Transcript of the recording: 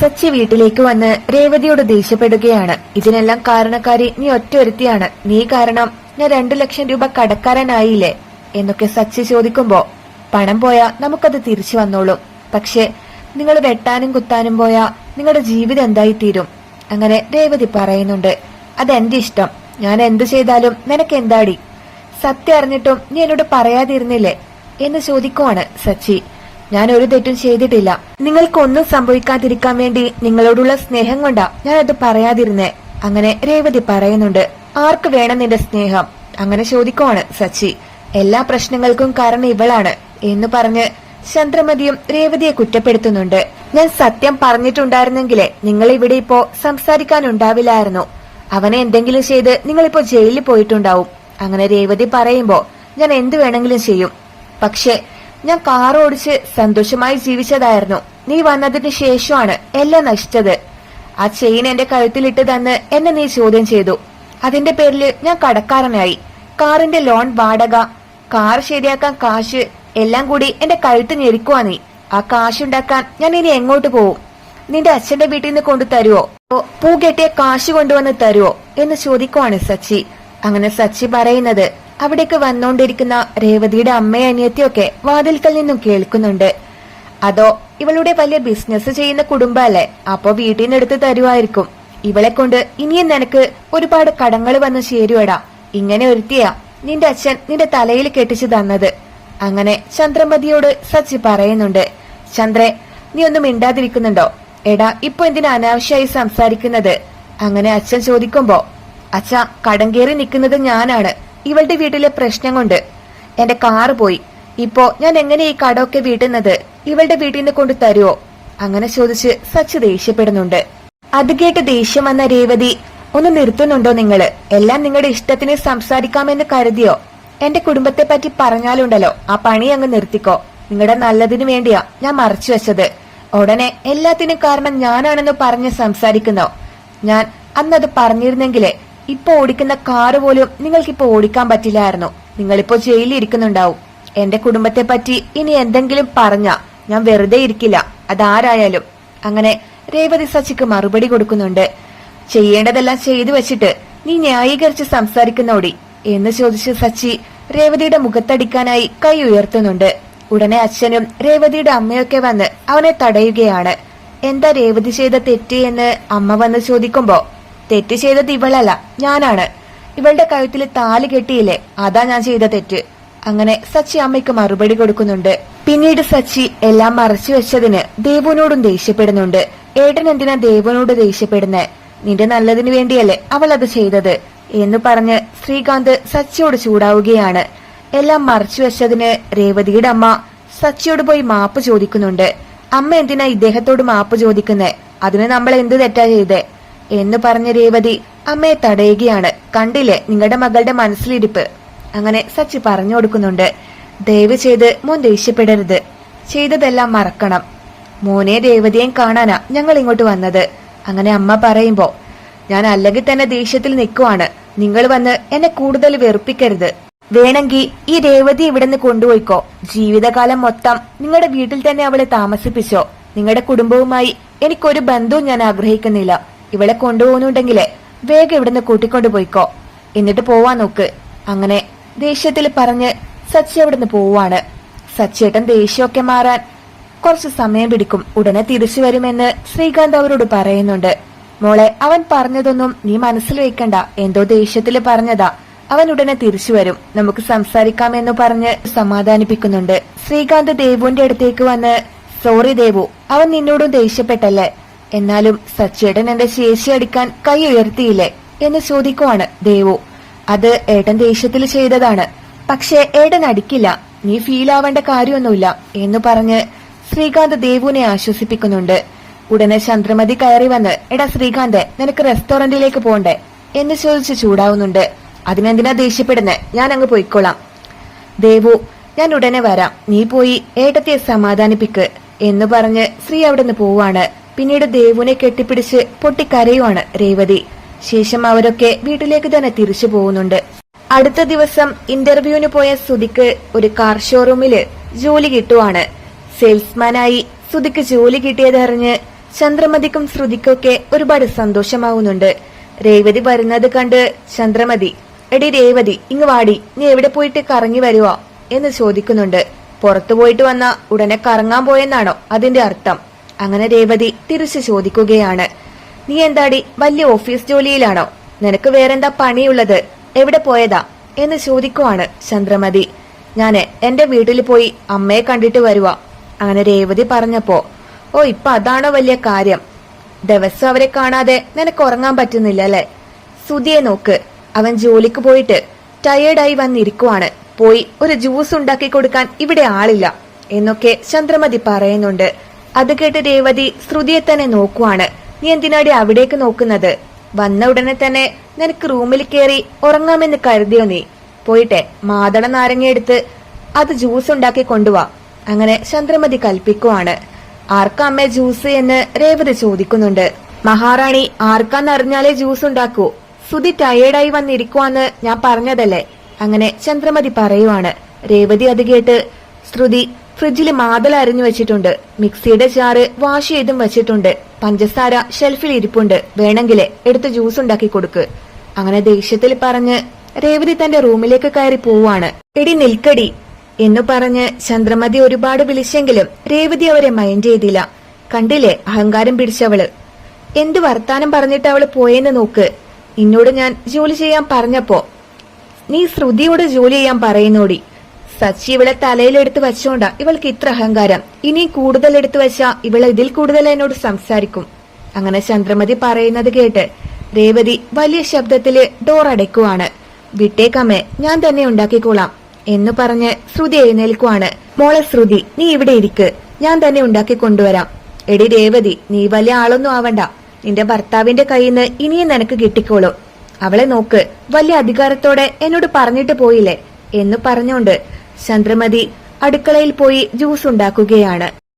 സച്ചി വീട്ടിലേക്ക് വന്ന് രേവതിയോട് ദേഷ്യപ്പെടുകയാണ്. ഇതിനെല്ലാം കാരണക്കാരി നീ ഒറ്റൊരുത്തിയാണ് നീ കാരണം ഞാൻ രണ്ടു ലക്ഷം രൂപ കടക്കാരനായില്ലേ? എന്നൊക്കെ സച്ചി ചോദിക്കുമ്പോ പണം പോയാ നമുക്കത് തിരിച്ചു വന്നോളും. പക്ഷേ നിങ്ങൾ വെട്ടാനും കുത്താനും പോയാ നിങ്ങളുടെ ജീവിതം എന്തായി തീരും അങ്ങനെ രേവതി പറയുന്നുണ്ട് അതെന്റെ ഇഷ്ടം. ഞാൻ എന്തു ചെയ്താലും നിനക്ക് എന്താടി? സത്യം അറിഞ്ഞിട്ടും നീ എന്നോട് പറയാതിരുന്നില്ലേ? എന്ന് ചോദിക്കുവാണ് സച്ചി. ഞാൻ ഒരു തെറ്റും ചെയ്തിട്ടില്ല. നിങ്ങൾക്കൊന്നും സംഭവിക്കാതിരിക്കാൻ വേണ്ടി നിങ്ങളോടുള്ള സ്നേഹം കൊണ്ടാ ഞാൻ അത് പറയാതിരുന്നേ. അങ്ങനെ രേവതി പറയുന്നുണ്ട് ആർക്ക് വേണം നിന്റെ സ്നേഹം? അങ്ങനെ ചോദിക്കുവാണ് സച്ചി. എല്ലാ പ്രശ്നങ്ങൾക്കും കാരണം ഇവളാണ് എന്ന് പറഞ്ഞ് ചന്ദ്രമതിയും രേവതിയെ കുറ്റപ്പെടുത്തുന്നുണ്ട്. ഞാൻ സത്യം പറഞ്ഞിട്ടുണ്ടായിരുന്നെങ്കിലേ നിങ്ങൾ ഇവിടെ ഇപ്പോ സംസാരിക്കാനുണ്ടാവില്ലായിരുന്നു. അവനെ എന്തെങ്കിലും ചെയ്ത് നിങ്ങളിപ്പോ ജയിലിൽ പോയിട്ടുണ്ടാവും. അങ്ങനെ രേവതി പറയുമ്പോ ഞാൻ എന്തു വേണമെങ്കിലും ചെയ്യും. പക്ഷെ ഞാൻ കാർ ഓടിച്ച് സന്തോഷമായി ജീവിച്ചതായിരുന്നു. നീ വന്നതിന് ശേഷമാണ് എല്ലാം നശിച്ചത്. ആ ചെയിൻ എന്റെ കഴുത്തിലിട്ട് തന്ന് എന്നെ നീ ചോദ്യം ചെയ്തു. അതിന്റെ പേരിൽ ഞാൻ കടക്കാരനായി. കാറിന്റെ ലോൺ വാടക കാർ ശരിയാക്കാൻ കാശ് എല്ലാം കൂടി എന്റെ കഴുത്ത് ഞെരിക്കുവാ നീ. ആ കാശുണ്ടാക്കാൻ ഞാൻ ഇനി എങ്ങോട്ട് പോവും? നിന്റെ അച്ഛന്റെ വീട്ടിൽ നിന്ന് കൊണ്ടു തരുവോ? പൂ കെട്ടിയ കാശ് കൊണ്ടുവന്ന് തരുവോ? എന്ന് ചോദിക്കുവാണ് സച്ചി. അങ്ങനെ സച്ചി പറയുന്നത് അവിടേക്ക് വന്നോണ്ടിരിക്കുന്ന രേവതിയുടെ അമ്മയും അനിയത്തിയൊക്കെ വാതിൽക്കൽ നിന്നും കേൾക്കുന്നുണ്ട്. അതോ ഇവളുടെ വലിയ ബിസിനസ് ചെയ്യുന്ന കുടുംബല്ലേ അപ്പോ വീട്ടിൽ നിന്ന് എടുത്ത് തരുമായിരിക്കും. ഇവളെ കൊണ്ട് ഇനിയും നിനക്ക് ഒരുപാട് കടങ്ങൾ വന്ന് ചേരുവടാ. ഇങ്ങനെ ഒരുത്തിയാ നിന്റെ അച്ഛൻ നിന്റെ തലയിൽ കെട്ടിച്ചു തന്നത്. അങ്ങനെ ചന്ദ്രമതിയോട് സച്ചി പറയുന്നുണ്ട്. ചന്ദ്രെ നീ ഒന്നും മിണ്ടാതിരിക്കുന്നുണ്ടോ? എടാ ഇപ്പൊ എന്തിനാ അനാവശ്യമായി സംസാരിക്കുന്നത്? അങ്ങനെ അച്ഛൻ ചോദിക്കുമ്പോ അച്ഛ കടം കയറി നിൽക്കുന്നത് ഞാനാണ്. ഇവളുടെ വീട്ടിലെ പ്രശ്നം കൊണ്ട്. എന്റെ കാറ് പോയി. ഇപ്പോ ഞാൻ എങ്ങനെ ഈ കടമൊക്കെ വീട്ടുന്നത്? ഇവളുടെ വീട്ടിൽ നിന്ന് കൊണ്ട് തരുവോ? അങ്ങനെ ചോദിച്ച് സച്ച് ദേഷ്യപ്പെടുന്നുണ്ട്. അത് കേട്ട് ദേഷ്യം വന്ന രേവതി ഒന്ന് നിർത്തുന്നുണ്ടോ നിങ്ങൾ? എല്ലാം നിങ്ങളുടെ ഇഷ്ടത്തിന് സംസാരിക്കാമെന്ന് കരുതിയോ? എന്റെ കുടുംബത്തെ പറ്റി പറഞ്ഞാലുണ്ടല്ലോ ആ പണി അങ്ങ് നിർത്തിക്കോ. നിങ്ങളുടെ നല്ലതിനു വേണ്ടിയാ ഞാൻ മറച്ചു വെച്ചത്. ഉടനെ എല്ലാത്തിനും കാരണം ഞാനാണെന്ന് പറഞ്ഞ് സംസാരിക്കുന്നോ? ഞാൻ അന്നത് പറഞ്ഞിരുന്നെങ്കിലേ ഇപ്പൊ ഓടിക്കുന്ന കാറ് പോലും നിങ്ങൾക്കിപ്പോ ഓടിക്കാൻ പറ്റില്ലായിരുന്നു. നിങ്ങളിപ്പോ ജയിലിൽ ഇരിക്കുന്നുണ്ടാവും. എന്റെ കുടുംബത്തെ പറ്റി ഇനി എന്തെങ്കിലും പറഞ്ഞ ഞാൻ വെറുതെ ഇരിക്കില്ല. അതാരായാലും. അങ്ങനെ രേവതി സച്ചിക്ക് മറുപടി കൊടുക്കുന്നുണ്ട്. ചെയ്യേണ്ടതെല്ലാം ചെയ്തു വെച്ചിട്ട് നീ ന്യായീകരിച്ച് സംസാരിക്കുന്നോടി എന്ന് ചോദിച്ച് സച്ചി രേവതിയുടെ മുഖത്തടിക്കാനായി കൈ ഉയർത്തുന്നുണ്ട്. ഉടനെ അച്ഛനും രേവതിയുടെ അമ്മയൊക്കെ വന്ന് അവനെ തടയുകയാണ്. എന്താ രേവതി ചെയ്ത തെറ്റ് എന്ന് അമ്മ വന്ന് ചോദിക്കുമ്പോ തെറ്റ് ചെയ്തത് ഇവളല്ല ഞാനാണ്. ഇവളുടെ കഴുത്തിൽ താലി കെട്ടിയില്ലേ അതാ ഞാൻ ചെയ്ത തെറ്റ്. അങ്ങനെ സച്ചി അമ്മയ്ക്ക് മറുപടി കൊടുക്കുന്നുണ്ട്. പിന്നീട് സച്ചി എല്ലാം മറച്ചു വെച്ചതിന് ദേവുവിനോടും ദേഷ്യപ്പെടുന്നുണ്ട്. ഏട്ടൻ എന്തിനാ ദേവനോട് ദേഷ്യപ്പെടുന്നേ? നിന്റെ നല്ലതിനു വേണ്ടിയല്ലേ അവൾ അത് ചെയ്തത് എന്ന് പറഞ്ഞ് ശ്രീകാന്ത് സച്ചിയോട് ചൂടാവുകയാണ്. എല്ലാം മറച്ചു വെച്ചതിന് രേവതിയുടെ അമ്മ സച്ചിയോട് പോയി മാപ്പ് ചോദിക്കുന്നുണ്ട്. അമ്മ എന്തിനാ ഇദ്ദേഹത്തോട് മാപ്പ് ചോദിക്കുന്നേ? അതിന് നമ്മൾ എന്ത് തെറ്റാ ചെയ്തേ? എന്ന് പറഞ്ഞ രേവതി അമ്മയെ തടയുകയാണ്. കണ്ടില്ലേ നിങ്ങളുടെ മകളുടെ മനസ്സിലിരിപ്പ്? അങ്ങനെ സച്ചി പറഞ്ഞു കൊടുക്കുന്നുണ്ട്. ദയവ് ചെയ്ത് മോൻ ദേഷ്യപ്പെടരുത്. ചെയ്തതെല്ലാം മറക്കണം. മോനെ രേവതിയെയും കാണാനാ ഞങ്ങൾ ഇങ്ങോട്ട് വന്നത്. അങ്ങനെ അമ്മ പറയുമ്പോ ഞാൻ അല്ലെങ്കിൽ തന്നെ ദേഷ്യത്തിൽ നിൽക്കുവാണ്. നിങ്ങൾ വന്ന് എന്നെ കൂടുതൽ വെറുപ്പിക്കരുത്. വേണമെങ്കിൽ ഈ രേവതി ഇവിടുന്ന് കൊണ്ടുപോയിക്കോ. ജീവിതകാലം മൊത്തം നിങ്ങളുടെ വീട്ടിൽ തന്നെ അവളെ താമസിപ്പിച്ചോ. നിങ്ങളുടെ കുടുംബവുമായി എനിക്കൊരു ബന്ധവും ഞാൻ ആഗ്രഹിക്കുന്നില്ല. ഇവളെ കൊണ്ടുപോകുന്നുണ്ടെങ്കിലേ വേഗം ഇവിടുന്ന് കൂട്ടിക്കൊണ്ടു പോയിക്കോ. എന്നിട്ട് പോവാൻ നോക്ക്. അങ്ങനെ ദേഷ്യത്തിൽ പറഞ്ഞ് സച്ചി അവിടുന്ന് പോവാണ് സച്ചേട്ടൻ ദേഷ്യമൊക്കെ മാറാൻ കുറച്ച് സമയം പിടിക്കും. ഉടനെ തിരിച്ചു വരുമെന്ന് ശ്രീകാന്ത് അവരോട് പറയുന്നുണ്ട്. മോളെ അവൻ പറഞ്ഞതൊന്നും നീ മനസ്സിൽ വെക്കണ്ട. എന്തോ ദേഷ്യത്തിൽ പറഞ്ഞതാ. അവൻ ഉടനെ തിരിച്ചു വരും. നമുക്ക് സംസാരിക്കാമെന്ന് പറഞ്ഞ് സമാധാനിപ്പിക്കുന്നുണ്ട്. ശ്രീകാന്ത് ദേവുവിന്റെ അടുത്തേക്ക് വന്ന് സോറി ദേവു അവൻ നിന്നോടും ദേഷ്യപ്പെട്ടല്ലേ? എന്നാലും സച്ചേട്ടൻ എന്റെ ശേഷി അടിക്കാൻ കൈ ഉയർത്തിയില്ലേ എന്ന് ചോദിക്കുവാണ് ദേവു. അത് ഏട്ടൻ ദേഷ്യത്തിൽ ചെയ്തതാണ്. പക്ഷേ ഏടൻ അടിക്കില്ല. നീ ഫീൽ ആവേണ്ട കാര്യമൊന്നുമില്ല എന്ന് പറഞ്ഞ് ശ്രീകാന്ത് ദേവുവിനെ ആശ്വസിപ്പിക്കുന്നുണ്ട്. ഉടനെ ചന്ദ്രമതി കയറി വന്ന് എടാ ശ്രീകാന്ത് നിനക്ക് റെസ്റ്റോറന്റിലേക്ക് പോണ്ടേ? എന്ന് ചോദിച്ച് ചൂടാവുന്നുണ്ട്. അതിനെന്തിനാ ദേഷ്യപ്പെടുന്നേ? ഞാൻ അങ്ങ് പോയിക്കോളാം. ദേവു ഞാൻ ഉടനെ വരാം. നീ പോയി ഏട്ടത്തെ സമാധാനിപ്പിക്ക് എന്ന് പറഞ്ഞ് ശ്രീ അവിടെ നിന്ന് പോവാണ്. പിന്നീട് ദേവുനെ കെട്ടിപ്പിടിച്ച് പൊട്ടിക്കരയുമാണ് രേവതി. ശേഷം അവരൊക്കെ വീട്ടിലേക്ക് തന്നെ തിരിച്ചു പോകുന്നുണ്ട്. അടുത്ത ദിവസം ഇന്റർവ്യൂവിന് പോയ സുധിക്ക് ഒരു കാർ ഷോറൂമിൽ ജോലി കിട്ടുവാണ്. സെയിൽസ്മാനായി സുധിക്ക് ജോലി കിട്ടിയതറിഞ്ഞ് ചന്ദ്രമതിക്കും ശ്രുതിക്കൊക്കെ ഒരുപാട് സന്തോഷമാവുന്നുണ്ട്. രേവതി വരുന്നത് കണ്ട് ചന്ദ്രമതി എടി രേവതി ഇങ്ങ് വാടി നീ എവിടെ പോയിട്ട് കറങ്ങി വരുവാ? എന്ന് ചോദിക്കുന്നുണ്ട്. പുറത്തു പോയിട്ട് വന്ന ഉടനെ കറങ്ങാൻ പോയെന്നാണോ അതിന്റെ അർത്ഥം. അങ്ങനെ രേവതി തിരിച്ചു ചോദിക്കുകയാണ്. നീ എന്താടി വലിയ ഓഫീസ് ജോലിയിലാണോ? നിനക്ക് വേറെന്താ പണിയുള്ളത്? എവിടെ പോയതാ? എന്ന് ചോദിക്കുവാണ് ചന്ദ്രമതി. ഞാൻ എന്റെ വീട്ടിൽ പോയി അമ്മയെ കണ്ടിട്ട് വരുവാ അങ്ങനെ രേവതി പറഞ്ഞപ്പോ ഓ ഇപ്പൊ അതാണോ വലിയ കാര്യം? ദിവസം അവരെ കാണാതെ നിനക്ക് ഉറങ്ങാൻ പറ്റുന്നില്ല അല്ലെ? സുധിയെ നോക്ക്. അവൻ ജോലിക്ക് പോയിട്ട് ടയേർഡായി വന്നിരിക്കുവാണ്. പോയി ഒരു ജ്യൂസ് ഉണ്ടാക്കി കൊടുക്കാൻ ഇവിടെ ആളില്ല എന്നൊക്കെ ചന്ദ്രമതി പറയുന്നുണ്ട്. അത് കേട്ട് രേവതി ശ്രുതിയെ തന്നെ നോക്കുവാണ്. നീ എന്തിനാടി അവിടേക്ക് നോക്കുന്നത്? വന്ന ഉടനെ തന്നെ നിനക്ക് റൂമിൽ കയറി ഉറങ്ങാമെന്ന് കരുതിയോ നീ? പോയിട്ടെ മാതള നാരങ്ങയെടുത്ത് അത് ജ്യൂസ് ഉണ്ടാക്കി കൊണ്ടുവാ. അങ്ങനെ ചന്ദ്രമതി കൽപ്പിക്കുവാണ്. ആർക്കമ്മേ ജ്യൂസ് എന്ന് രേവതി ചോദിക്കുന്നുണ്ട്. മഹാറാണി ആർക്കാന്നറിഞ്ഞാലേ ജ്യൂസ് ഉണ്ടാക്കൂ. സുധി ടയേർഡായി വന്നിരിക്കുവാന്ന് ഞാൻ പറഞ്ഞതല്ലേ? അങ്ങനെ ചന്ദ്രമതി പറയുവാണ്. രേവതി അത് കേട്ട് ശ്രുതി ഫ്രിഡ്ജിൽ മാതൽ അരഞ്ഞു വെച്ചിട്ടുണ്ട്. മിക്സിയുടെ ചാറ് വാഷ് ചെയ്തും വെച്ചിട്ടുണ്ട്. പഞ്ചസാര ഷെൽഫിൽ ഇരിപ്പുണ്ട്. വേണമെങ്കിൽ എടുത്ത് ജ്യൂസ് ഉണ്ടാക്കി കൊടുക്ക്. അങ്ങനെ ദേഷ്യത്തിൽ പറഞ്ഞ് രേവതി തന്റെ റൂമിലേക്ക് കയറി പോവാണ്. എടി നിൽക്കടി എന്ന് പറഞ്ഞ് ചന്ദ്രമതി ഒരുപാട് വിളിച്ചെങ്കിലും രേവതി അവരെ മൈൻഡ് ചെയ്തില്ല. കണ്ടില്ലേ അഹങ്കാരം പിടിച്ചവൾ? എന്ത് വർത്താനം പറഞ്ഞിട്ട് അവൾ പോയെന്ന് നോക്ക്. നിന്നോട് ഞാൻ ജോലി ചെയ്യാൻ പറഞ്ഞപ്പോ. നീ ശ്രുതിയോട് ജോലി ചെയ്യാൻ പറയുന്നോടി. സച്ചി ഇവളെ തലയിലെടുത്ത് വെച്ചോണ്ടാ ഇവൾക്ക് ഇത്ര അഹങ്കാരം. ഇനി കൂടുതൽ എടുത്തു വെച്ചാ ഇവൾ ഇതിൽ കൂടുതൽ എന്നോട് സംസാരിക്കും. അങ്ങനെ ചന്ദ്രമതി പറയുന്നത് കേട്ട് രേവതി വലിയ ശബ്ദത്തിൽ ഡോർ അടയ്ക്കുവാണ്. വിട്ടേക്കമ്മേ ഞാൻ തന്നെ ഉണ്ടാക്കിക്കോളാം എന്ന് പറഞ്ഞ് ശ്രുതി എഴുന്നേൽക്കുവാണ്. മോളെ ശ്രുതി നീ ഇവിടെ ഇരിക്ക്. ഞാൻ തന്നെ ഉണ്ടാക്കി കൊണ്ടുവരാം. എടി രേവതി നീ വലിയ ആളൊന്നും ആവണ്ട. നിന്റെ ഭർത്താവിന്റെ കയ്യിൽ നിന്ന് ഇനിയും നിനക്ക് കിട്ടിക്കോളൂ. അവളെ നോക്ക് വലിയ അധികാരത്തോടെ എന്നോട് പറഞ്ഞിട്ട് പോയില്ലേ എന്ന് പറഞ്ഞുകൊണ്ട് ചന്ദ്രമതി അടുക്കളയിൽ പോയി ജ്യൂസ് ഉണ്ടാക്കുകയാണ്